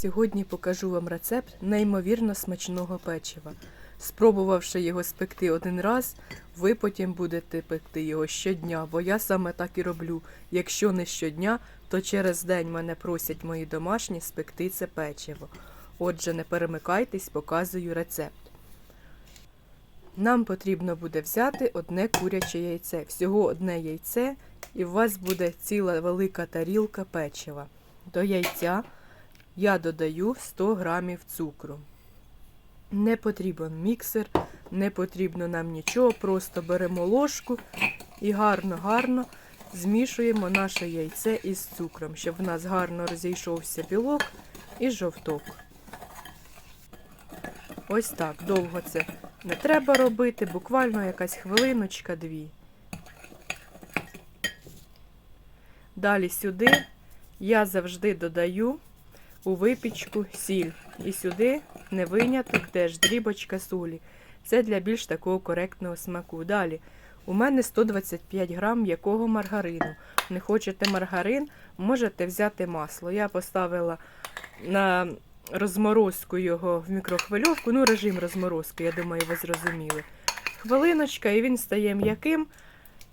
Сьогодні покажу вам рецепт неймовірно смачного печива. Спробувавши його спекти один раз, ви потім будете пекти його щодня, бо я саме так і роблю. Якщо не щодня, то через день мене просять мої домашні спекти це печиво. Отже, не перемикайтесь, показую рецепт. Нам потрібно буде взяти одне куряче яйце. Всього одне яйце, і у вас буде ціла велика тарілка печива. До яйця я додаю 100 грамів цукру. Не потрібен міксер, не потрібно нам нічого, просто беремо ложку і гарно-гарно змішуємо наше яйце із цукром, щоб в нас гарно розійшовся білок і жовток. Ось так, довго це не треба робити, буквально якась хвилиночка-дві. Далі сюди я завжди додаю у випічку сіль. І сюди не виняток, теж дрібочка солі. Це для більш такого коректного смаку. Далі. У мене 125 грам м'якого маргарину. Не хочете маргарин, можете взяти масло. Я поставила на розморозку його в мікрохвильовку, ну, режим розморозки, я думаю, ви зрозуміли. Хвилиночка, і він стає м'яким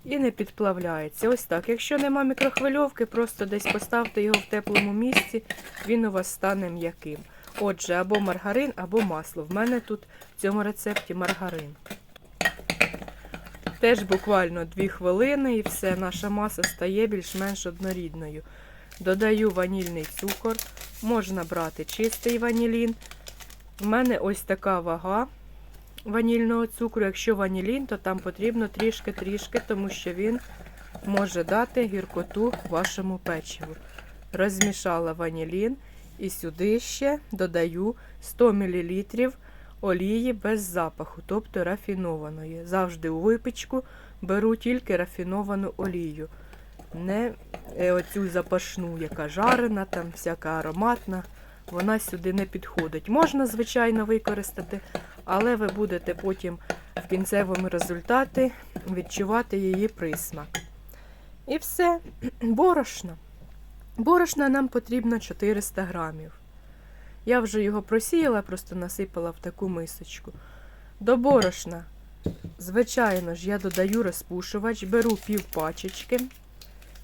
і не підплавляється. Ось так. Якщо нема мікрохвильовки, просто десь поставте його в теплому місці, він у вас стане м'яким. Отже, або маргарин, або масло. В мене тут в цьому рецепті маргарин. Теж буквально 2 хвилини і все, наша маса стає більш-менш однорідною. Додаю ванільний цукор, можна брати чистий ванілін. У мене ось така вага ванільного цукру. Якщо ванілін, то там потрібно трішки-трішки, тому що він може дати гіркоту вашому печиву. Розмішала ванілін і сюди ще додаю 100 мл олії без запаху, тобто рафінованої. Завжди у випічку беру тільки рафіновану олію. Не е, оцю запашну, яка жарена, там всяка ароматна, вона сюди не підходить. Можна, звичайно, використати, але ви будете потім в кінцевому результаті відчувати її присмак. І все, борошно. Борошна нам потрібно 400 грамів. Я вже його просіяла, просто насипала в таку мисочку. До борошна, звичайно ж, я додаю розпушувач, беру пів пачечки.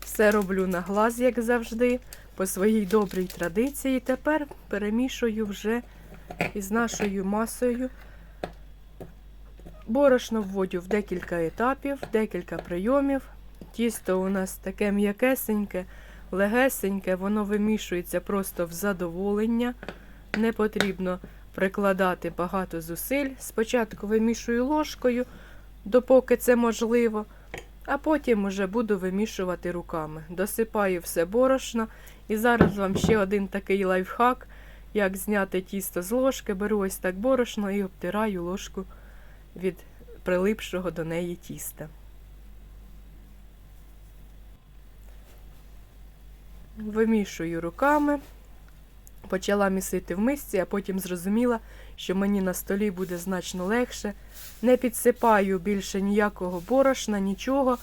Все роблю на глаз, як завжди, по своїй добрій традиції. Тепер перемішую вже із нашою масою. Борошно вводю в декілька етапів, декілька прийомів. Тісто у нас таке м'якесеньке, легесеньке, воно вимішується просто в задоволення. Не потрібно прикладати багато зусиль. Спочатку вимішую ложкою, допоки це можливо, а потім вже буду вимішувати руками. Досипаю все борошно. І зараз вам ще один такий лайфхак, як зняти тісто з ложки. Беру ось так борошно і обтираю ложку від прилипшого до неї тіста. Вимішую руками, почала місити в мисці, а потім зрозуміла, що мені на столі буде значно легше. Не підсипаю більше ніякого борошна, нічого.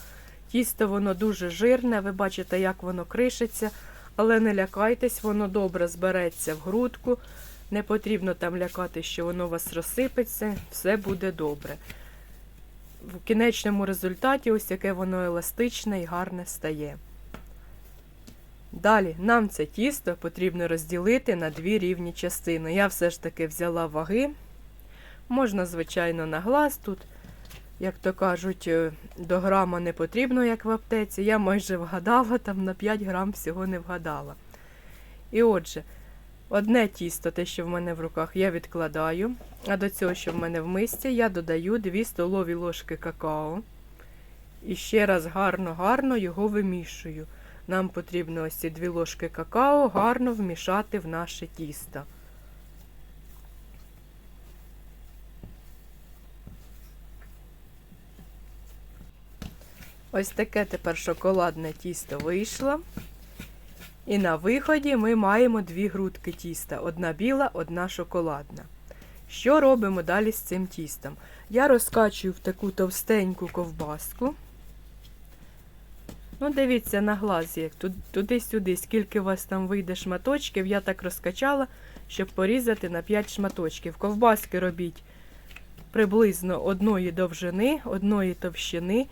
Тісто воно дуже жирне, ви бачите, як воно кришиться, але не лякайтесь, воно добре збереться в грудку. Не потрібно там лякати, що воно у вас розсипеться, все буде добре. В кінечному результаті, ось яке воно еластичне і гарне стає. Далі нам це тісто потрібно розділити на дві рівні частини. Я все ж таки взяла ваги. Можна, звичайно, на глаз тут, як то кажуть, е, до грама не потрібно, як в аптеці. Я майже вгадала, там на 5 грам всього не вгадала. І отже, одне тісто, те, що в мене в руках, я відкладаю, а до цього, що в мене в мисці, я додаю 2 столові ложки какао. І ще раз гарно-гарно його вимішую. Нам потрібно ось ці дві ложки какао гарно вмішати в наше тісто. Ось таке тепер шоколадне тісто вийшло. І на виході ми маємо дві грудки тіста: одна біла, одна шоколадна. Що робимо далі з цим тістом? Я розкачую в таку товстеньку ковбаску. Ну, дивіться на глаз, як туди-сюди, скільки у вас там вийде шматочків, я так розкачала, щоб порізати на 5 шматочків. Ковбаски робіть приблизно одної довжини, одної товщини.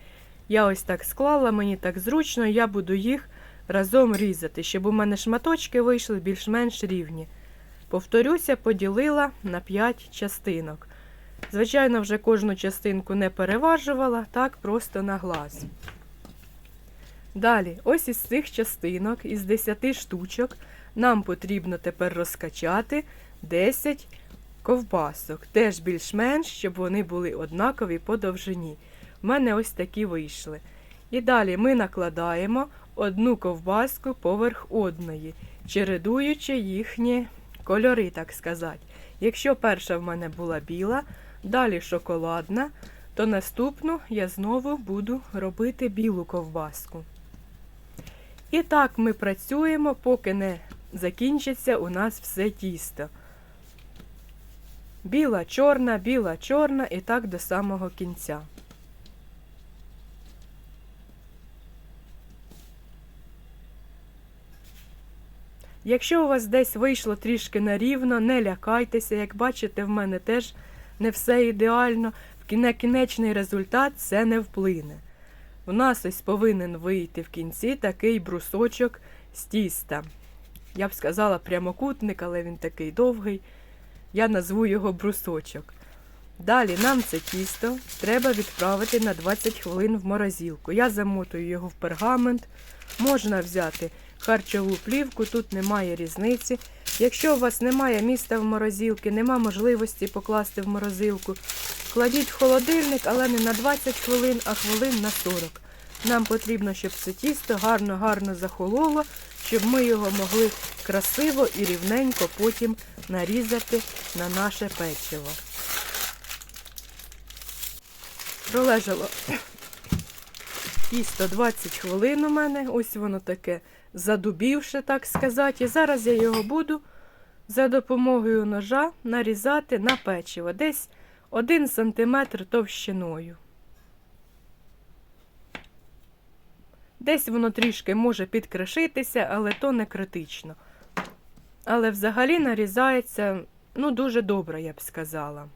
Я ось так склала, мені так зручно, я буду їх разом різати, щоб у мене шматочки вийшли більш-менш рівні. Повторюся, поділила на 5 частинок. Звичайно, вже кожну частинку не переважувала, так просто на глаз. Далі, ось із цих частинок, із 10 штучок, нам потрібно тепер розкачати 10 ковбасок. Теж більш-менш, щоб вони були однакові по довжині. У мене ось такі вийшли. І далі ми накладаємо одну ковбаску поверх одної, чередуючи їхні кольори, так сказати. Якщо перша в мене була біла, далі шоколадна, то наступну я знову буду робити білу ковбаску. І так ми працюємо, поки не закінчиться у нас все тісто. Біла, чорна, біла, чорна і так до самого кінця. Якщо у вас десь вийшло трішки нарівно, не лякайтеся, як бачите, в мене теж не все ідеально. В кіне- кінечний результат це не вплине. У нас ось повинен вийти в кінці такий брусочок з тіста. Я б сказала прямокутник, але він такий довгий. Я назву його брусочок. Далі нам це тісто треба відправити на 20 хвилин в морозилку. Я замотую його в пергамент. Можна взяти харчову плівку, тут немає різниці. Якщо у вас немає міста в морозилки, нема можливості покласти в морозилку, кладіть в холодильник, але не на 20 хвилин, а хвилин на 40. Нам потрібно, щоб це тісто гарно-гарно захололо, щоб ми його могли красиво і рівненько потім нарізати на наше печиво. Пролежало тісто 20 хвилин у мене, ось воно таке задубівше, так сказати. І зараз я його буду за допомогою ножа нарізати на печиво. Десь 1 см товщиною. Десь воно трішки може підкришитися, але то не критично. Але взагалі нарізається ну, дуже добре, я б сказала.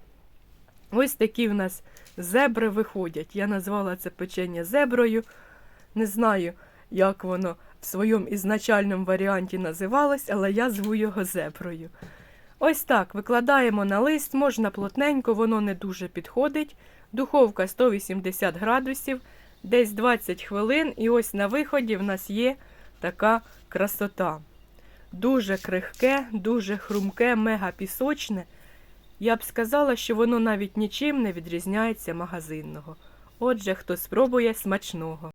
Ось такі в нас зебри виходять. Я назвала це печення зеброю. Не знаю, як воно в своєму ізначальному варіанті називалось, але я зву його зеброю. Ось так викладаємо на лист, можна плотненько, воно не дуже підходить. Духовка 180 градусів, десь 20 хвилин, і ось на виході в нас є така красота. Дуже крихке, дуже хрумке, мега пісочне. Я б сказала, що воно навіть нічим не відрізняється магазинного. Отже, хто спробує смачного.